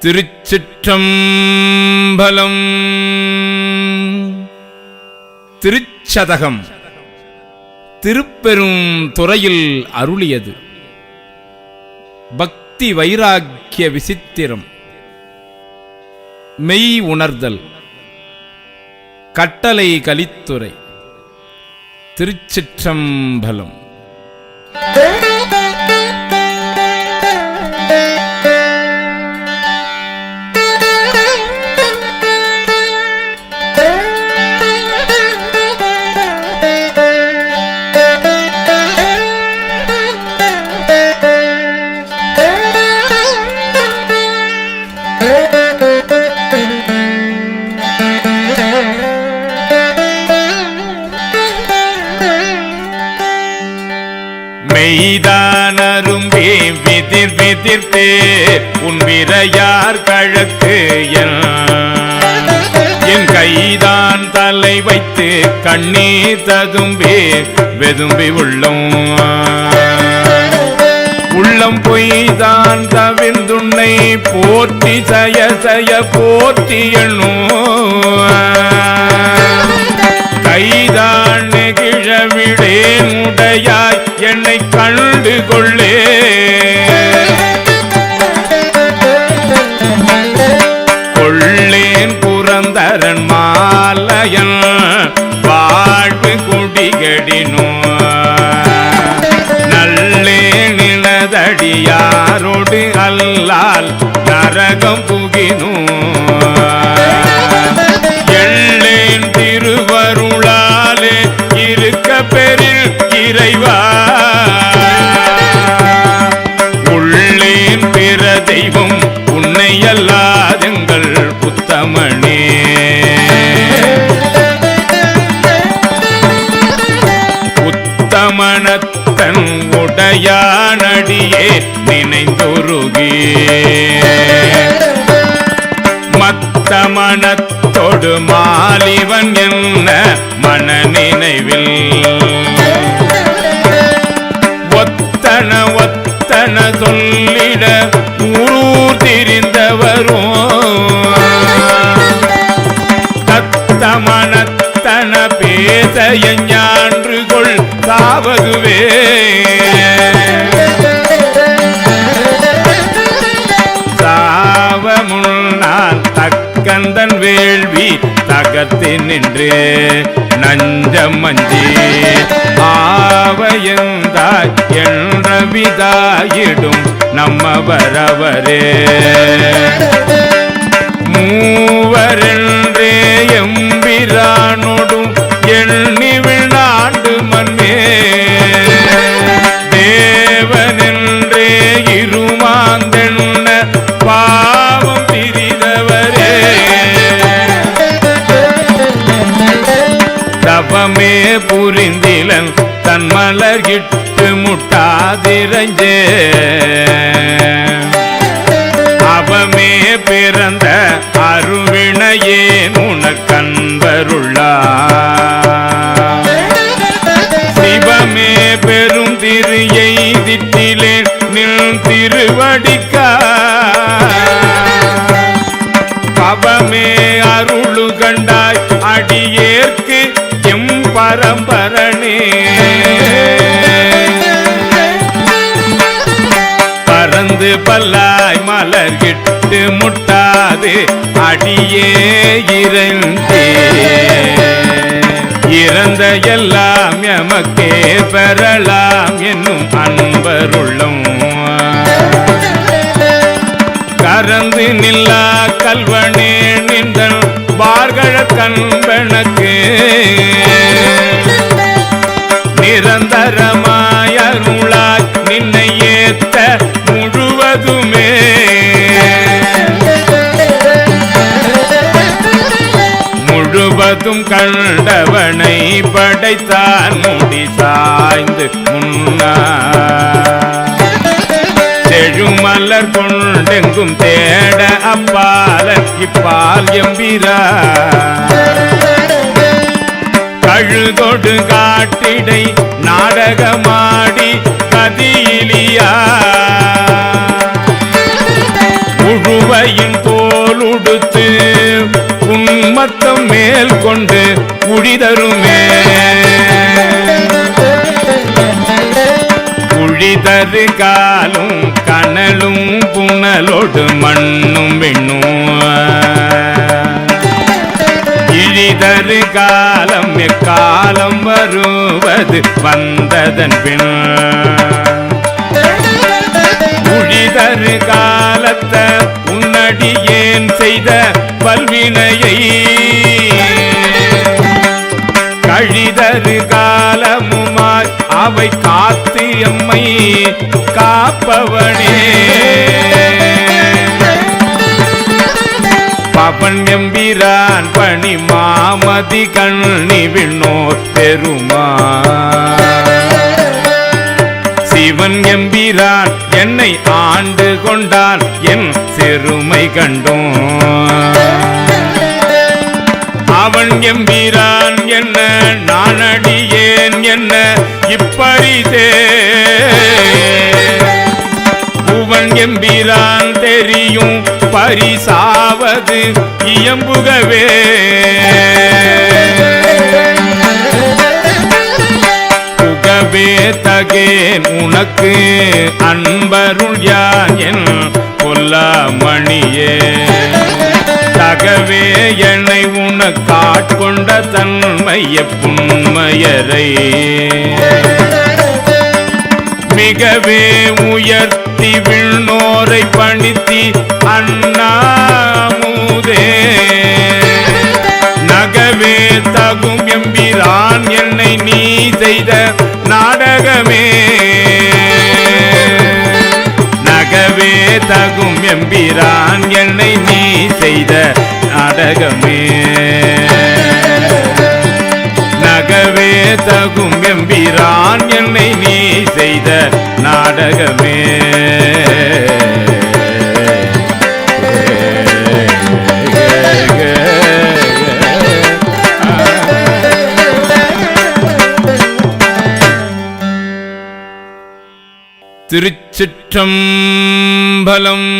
திருச்சிற்றம்பலம். திருச்சதகம். திருப்பெரும் துறையில் அருளியது. பக்தி வைராக்கிய விசித்திரம். மெய் உணர்தல். கட்டளை கலித்துறை. திருச்சிற்றம்பலம். மெய்தானரும்பே விதிர் விதிர்த்தே உன் விரையார் கழக்கு என் கைதான் தலை வைத்து கண்ணீர் ததும்பி வெதும்பி உள்ளம். உள்ளம் பொய்தான் தவிர்ந்துன்னை போற்றி சய சய போற்றி எண்ணும். கைதான் நெகிழவிடேன் உடையாய் என்னை கண்டு கொள்ளே. கொள்ளேன் புறந்தரன் மாலையன் வாழ்வு குடிகடினோ நல்லே நிலதடியாரோடு அல்லால் நரகம் புகினோ எள்ளேன் பெரில் இறைவா உடையானடியே நினைந்துருகே. மத்தமனத்தொடு மாலிவன் என்ன மன நினைவில் ஒத்தன ஒத்தன சொல்லிட ஊரூர் திரிந்தவரும். தத்தமனத்தன பேச எஞ்ஞான்று கொள் தக்கந்தன் வேள்வி தகத்து நின்று நஞ்சம் மஞ்சி ஆவையந்தாய் என்ற விதாயிடும் நம்ம வரவரே மூவரென்றே எம்பிரானொடும் புரிந்திலன் தன் மலர்கிட்டு முட்டாதிரஞ்சு. அவமே பிறந்த அருவினையே உனக்கன்பருள்ளா சிவமே பெரும் திரு எய்திட்டிலே நில் திருவடிக்கா. பவமே அருளு கண்டாய் அடியே பரம்பரணி பறந்து பல்லாய் மலர்கிட்டு முட்டாது அடியே இறந்தே இறந்த எல்லாம் எமக்கே பெறலாம் என்னும் அன்பருள்ளும் கறந்து நில்லா கல்வன் முழுவதுமே முழுவதும் கண்டவனை படைத்தான் முடி சாய்ந்து முன்னா செழுமலர் கொண்டெங்கும் தேட அப்பாலன் இப்பால் எம்பிரா கழுதொடு காட்டிடை நாடகமாடி கதியிலியா உழிதரு காலும் கனலும் புனலோடு மண்ணும் வெண்ணும் இழிதரு காலம் எக்காலம் வருவது வந்ததன் பின். உழிதரு காலத்த உன்னடியேன் செய்த பல்வினையை கழிதரு காலமுமாக்கி காவை காத்து எம்மை காப்பவனே. பவன் எம்பிரான் பணி மாமதி கண்ணி விண்ணோ பெருமா சிவன் எம்பிரான் என்னை ஆண்டு கொண்டான் என் சிறுமை கண்டோம் அவன் எம்பிரான் என்ன நானடியேன் என்ன இப்பரிதே புவன் எம்பிரான் தெரியும் பரிசாவது இயம்புகவே. புகவே தகே உனக்கு அன்பருள் யான் என் கொல்லாமணியே தகவே என்னை உனக்காட்கொண்ட தன்மைய புண்மையரை. மிகவே உயர்த்தி விண்ணோரை பணித்தி அண்ணாமுதே. நகவே தகும் எம்பிரான் என்னை நீ செய்த நாடகமே. நகவே தகும் எம்பிரான் என்னை நீ செய்த நாடகமே. நகவே தகும் எம்பிரான் என்னை நீ செய்த நாடகமே. திருச்சிற்றம்பலம்